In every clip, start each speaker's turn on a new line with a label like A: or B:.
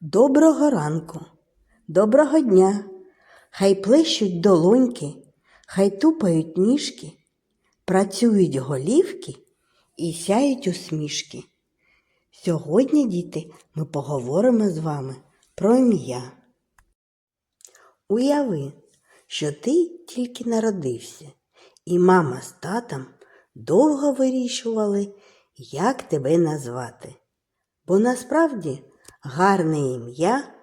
A: Доброго ранку, доброго дня. Хай плещуть долоньки, хай тупають ніжки, працюють голівки і сяють усмішки. Сьогодні, діти, ми поговоримо з вами про ім'я. Уяви, що ти тільки народився, і мама з татом довго вирішували, як тебе назвати. Бо насправді гарне ім'я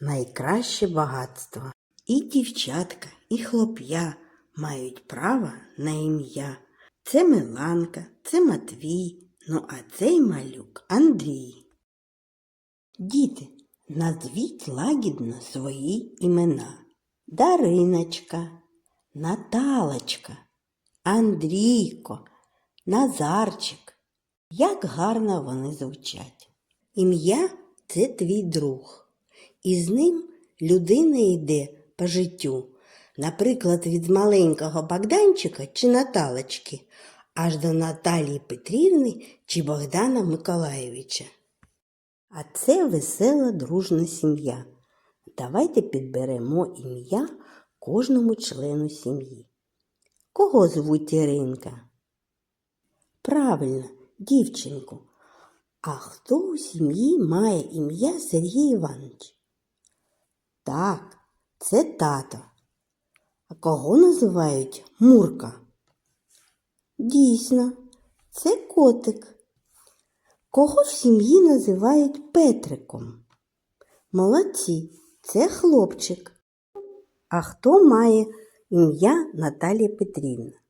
A: найкраще багатство. І дівчатка, і хлоп'я мають право на ім'я. Це Миланка, це Матвій, ну а цей малюк Андрій. Діти, назвіть лагідно свої імена. Дариночка, Наталочка, Андрійко, Назарчик. Як гарно вони звучать. Ім'я це твій друг, і з ним людина йде по життю, наприклад, від маленького Богданчика чи Наталочки, аж до Наталії Петрівни чи Богдана Миколаєвича. А це весела дружна сім'я. Давайте підберемо ім'я кожному члену сім'ї. Кого звуть Іринка? Правильно, дівчинку. А хто у сім'ї має ім'я Сергій Іванович? Так, це тато. А кого називають Мурка? Дійсно, це котик. Кого в сім'ї називають Петриком? Молодці, це хлопчик. А хто має ім'я Наталія Петрівна?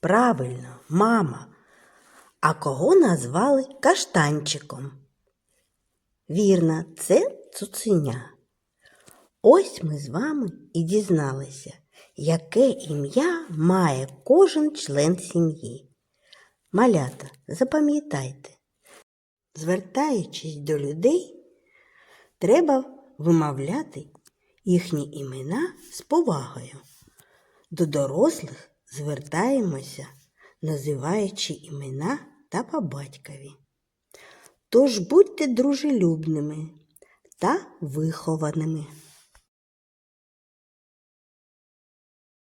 A: Правильно, мама. А кого назвали каштанчиком? Вірно, це цуценя. Ось ми з вами і дізналися, яке ім'я має кожен член сім'ї. Малята, запам'ятайте, звертаючись до людей, треба вимовляти їхні імена з повагою. До дорослих звертаємося, називаючи імена та по батькові. Тож будьте дружелюбними та вихованими.